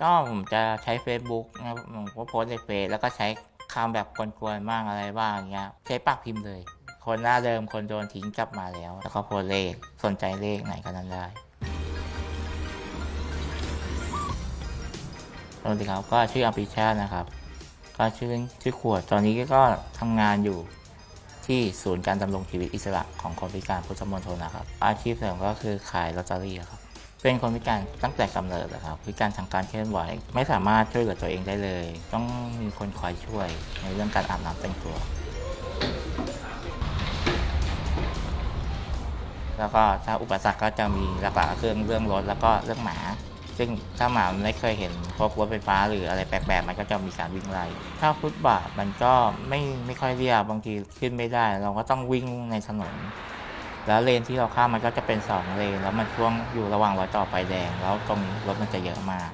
ก็ผมจะใช้ Facebook นะผมก็โพสในเฟซแล้วก็ใช้คำแบบกวนๆบ้างอะไรบ้างอย่างเงี้ยใช้ปากพิมพ์เลย คนหน้าเดิมคนโดนทิ้งกลับมาแล้ว แล้วก็โพสเลขสนใจเลขไหนก็นั้นได้สวัสดีครับก็ชื่ออภิชาตินะครับ ก็ชื่อชื่อขวดตอนนี้ก็ทำงานอยู่ที่ศูนย์การดำรงชีวิตอิสระของคนพิการพุทธมณฑลนะครับ อาชีพเสริมก็คือขายลอตเตอรี่ครับ เป็นคนพิการตั้งแต่กำเนิดเลยครับพิการทางการเคลื่อนไหว ไม่สามารถช่วยเหลือตัวเองได้เลย ต้องมีคนคอยช่วยในเรื่องการอาบน้ำแต่งตัว แล้วก็ถ้าอุปสรรคก็จะมีหลักๆก็คือเรื่องรถแล้วก็เรื่องหมา ซึ่งถ้าหมามันไม่เคยเห็นพวกรถไฟฟ้าหรืออะไรแปลกๆมันก็จะมีการวิ่งไล่ถ้าฟุตบาทมันก็ไม่ไม่ค่อยเรียบบางทีขึ้นไม่ได้ เราก็ต้องวิ่งในถนน แล้วเลนที่เราข้ามมันก็จะเป็นสองเลน แล้วมันช่วงอยู่ระหว่างรอยต่อไฟแดง แล้วตรงนี้รถมันจะเยอะมาก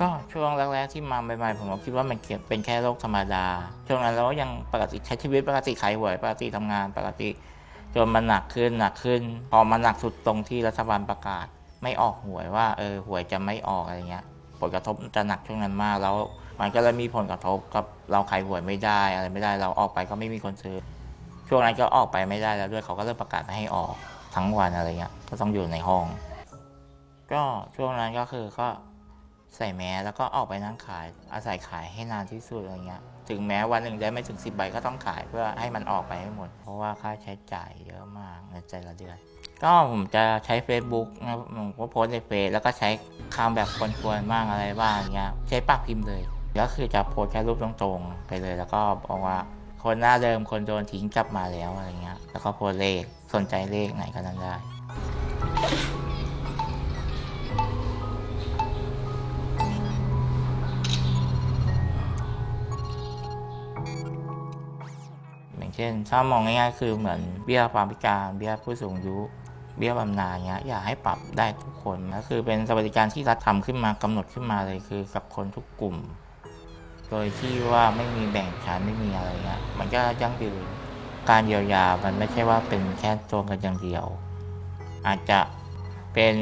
ก็ช่วงแรกๆที่มาใหม่ๆผมก็คิดว่ามันเป็นแค่โรคธรรมดา ช่วงนั้นเราก็ยังปกติใช้ชีวิตปกติขายหวยปกติทำงานปกติ จนมันหนักขึ้นหนักขึ้น พอมันหนักสุดตรงที่รัฐบาลประกาศ ไม่ออกหวยว่าเออหวยจะไม่ออกอะไรเงี้ย ผลกระทบจะหนักช่วงนั้นมากแล้วมันก็เลยมีผลกระทบกับเราขายหวยไม่ได้อะไรไม่ได้เราออกไปก็ไม่มีคนซื้อ ช่วงนั้นก็ออกไปไม่ได้แล้วด้วยเขาก็เริ่มประกาศไม่ให้ออกทั้งวันอะไรเงี้ยก็ต้องอยู่ในห้อง ก็ช่วงนั้นก็คือก็ใส่แมสแล้วก็ออกไปนั่งขายอาศัยขายให้นานที่สุดอะไรเงี้ยถึงแม้วันหนึ่งได้ไม่ถึง10ใบก็ต้องขายเพื่อให้มันออกไปให้หมด เพราะว่าค่าใช้จ่ายเยอะมากในแต่ละเดือน ก็ผมจะใช้ Facebook นะผมก็โพสในเฟซแล้วก็ใช้คำแบบกวนๆบ้างอะไรบ้างเงี้ยใช้ปากพิมพ์เลยก็คือจะโพสแค่รูปตรงๆไปเลย แล้วก็บอกว่าคนหน้าเดิมคนโดนทิ้งกลับมาแล้วอะไรเงี้ย แล้วก็โพสเลขสนใจเลขไหนก็นั้นได้อย่างเช่นถ้ามองง่ายๆคือเหมือนเบี้ยความพิการเบี้ยผู้สูงอายุ เบี้ยบำนาญเงี้ยอยากให้ปรับได้ทุกคนก็คือเป็นสวัสดิการที่รัฐทำขึ้นมากำหนดขึ้นมาเลยคือกับคนทุกกลุ่ม โดยที่ว่าไม่มีแบ่งชั้นไม่มีอะไรเงี้ยมันก็ยั่งยืนการเยียวยามันไม่ใช่ว่าเป็นแค่ตัวกันอย่างเดียว อาจจะเป็น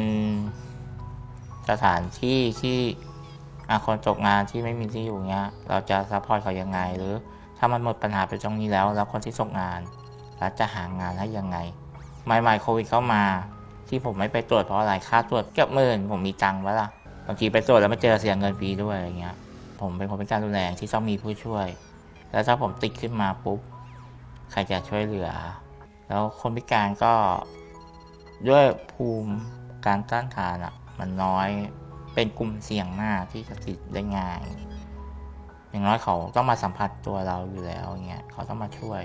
สถานที่ที่คนตกงานที่ไม่มีที่อยู่เงี้ย เราจะซัพพอร์ตเขายังไง หรือถ้ามันหมดปัญหาไปตรงนี้แล้ว แล้วคนที่ตกงานแล้วจะหางานให้ยังไง ใหม่ๆโควิดเข้ามา ที่ผมไม่ไปตรวจเพราะอะไรค่าตรวจเกือบหมื่นผมมีตังค์วะล่ะบางทีไปตรวจแล้วไม่เจอเสียเงินฟรีด้วยอะไรเงี้ย ผมเป็นคนพิการรุนแรงที่ต้องมีผู้ช่วย แล้วถ้าผมติดขึ้นมาปุ๊บใครจะช่วยเหลือ แล้วคนพิการก็ด้วยภูมิการต้านทานอะ มันน้อยเป็นกลุ่มเสี่ยงมากที่จะติดได้ง่าย อย่างน้อยเขาต้องมาสัมผัสตัวเราอยู่แล้วเงี้ยเขาต้องมาช่วย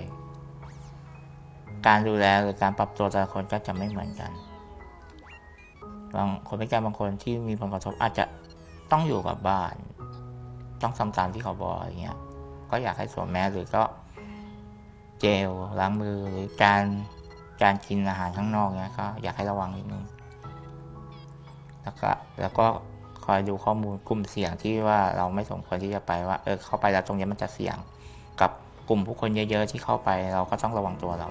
การดูแลหรือการปรับตัวแต่ละคนก็จะไม่เหมือนกัน บางคนพิการบางคนที่มีผลกระทบอาจจะต้องอยู่กับบ้าน ต้องทำตามที่เขาบอกอย่างเงี้ย ก็อยากให้สวมแมสหรือก็เจลล้างมือหรือการการกินอาหารข้างนอกเนี้ยก็อยากให้ระวังนิดนึง แล้วก็แล้วก็คอยดูข้อมูลกลุ่มเสี่ยงที่ว่าเราไม่สมควรที่จะไปว่า เออเข้าไปแล้วตรงนี้มันจะเสี่ยงกับกลุ่มผู้คนเยอะ ๆ ที่เข้าไปเราก็ต้องระวังตัวเรา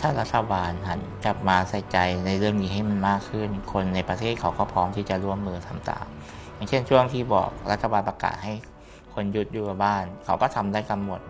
ถ้ารัฐบาลหันกลับมาใส่ใจในเรื่องนี้ให้มันมากขึ้น คนในประเทศเขาก็พร้อมที่จะร่วมมือทำตามอย่างเช่นช่วงที่บอกรัฐบาลประกาศให้คนหยุดอยู่กับบ้าน เขาก็ทำได้กันหมด